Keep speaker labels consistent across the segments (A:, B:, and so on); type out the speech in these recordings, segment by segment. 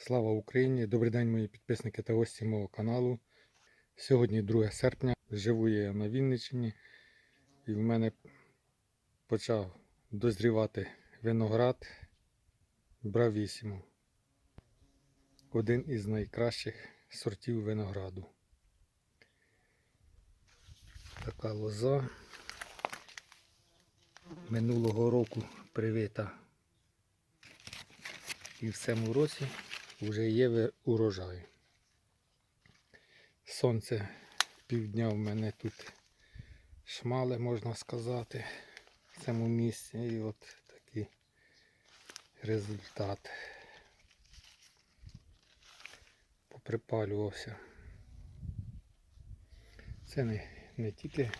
A: Слава Україні! Добрий день, мої підписники та гості мого каналу. Сьогодні 2 серпня. Живу я на Вінниччині і в мене почав дозрівати виноград Бравісімо. Один із найкращих сортів винограду. Така лоза. Минулого року привита і в цьому році вже є урожай. Сонце півдня в мене тут шмале, можна сказати, в цьому місці. І от такий результат. Поприпалювався. Це не, не тільки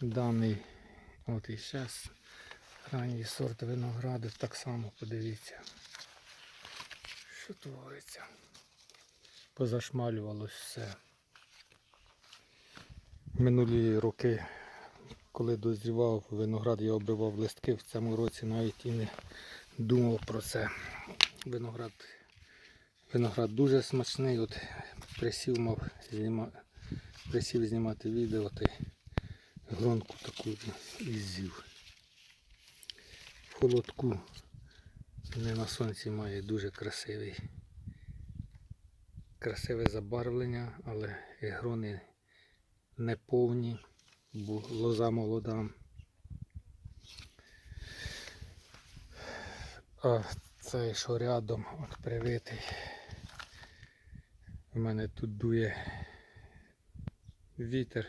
A: даний, от і зараз ранній сорт винограду так само подивіться. Що? Позашмалювалось все. Минулі роки, коли дозрівав виноград, я обривав листки. В цьому році навіть і не думав про це. Виноград, виноград дуже смачний. От присів мав зніма, присів знімати відео, ти гронку таку і з'їв. В холодку не на сонці має дуже красивий. Красиве забарвлення, але грони не повні, бо лоза молода. А цей що рядом от привитий. У мене тут дує вітер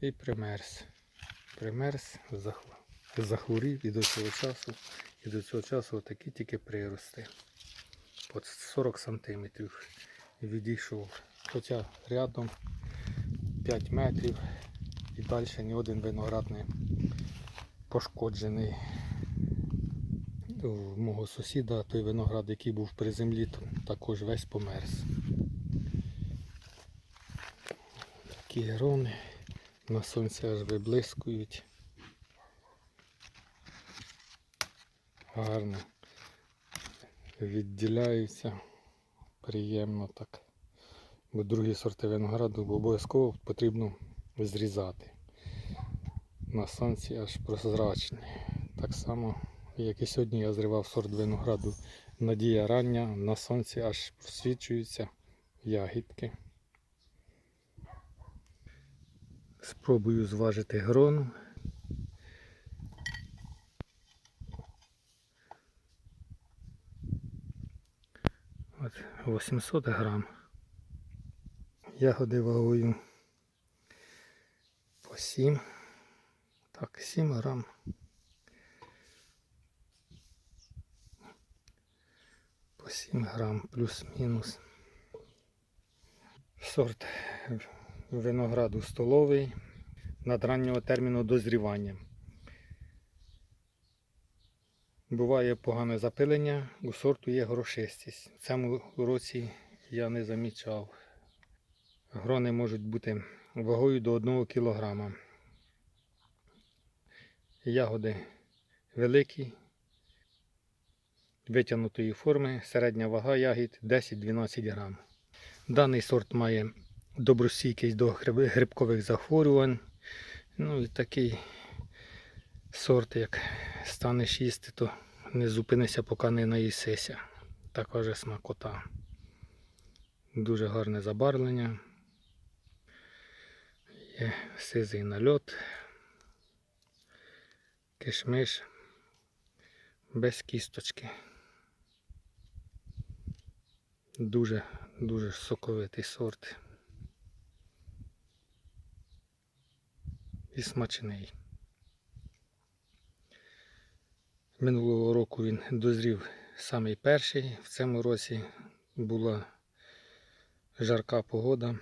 A: і примерз. Примерз, захворів і до цього часу, і до цього часу такі тільки прирости. От 40 сантиметрів відійшов. Хоча рядом 5 метрів і далі ні один виноград не пошкоджений. У мого сусіда той виноград, який був при землі, також весь померз. Такі грони на сонці аж виблискують. Гарно відділяються. Приємно так. Бо другі сорти винограду обов'язково потрібно зрізати. На сонці аж прозрачні. Так само, як і сьогодні я зривав сорт винограду Надія рання, на сонці аж просвічуються ягідки. Спробую зважити грону. От 800 грам. Ягоди вагою по 7. Так, 7 грам. По 7 грам плюс-мінус. Сорт винограду столовий надраннього терміну дозрівання. Буває погане запилення, у сорту є грошистість. В цьому році я не замічав. Грони можуть бути вагою до 1 кг. Ягоди великі, витягнутої форми, середня вага ягід 10-12 грам. Даний сорт має добростійкість до грибкових захворювань. Ну і такий сорт, як станеш їсти, то не зупинися, поки не наїсися. Така же смакота. Дуже гарне забарвлення. Є сизий нальот. Кишмиш без кісточки. Дуже, дуже соковитий сорт. І смачний. Минулого року він дозрів самий перший. В цьому році була жарка погода.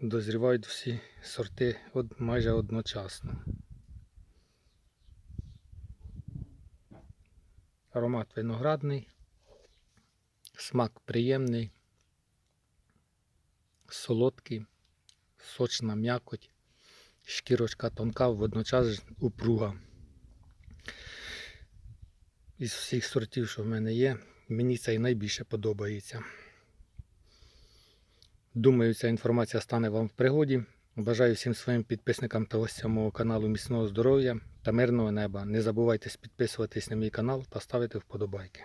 A: Дозрівають всі сорти майже одночасно. Аромат виноградний, смак приємний, солодкий, сочна м'якоть, шкірочка тонка, водночас упруга із всіх сортів, що в мене є, Мені цей найбільше подобається. Думаю, ця інформація стане вам в пригоді. Бажаю всім своїм підписникам та гостям мого каналу міцного здоров'я та мирного неба. Не забувайте підписуватись на мій канал та ставити вподобайки.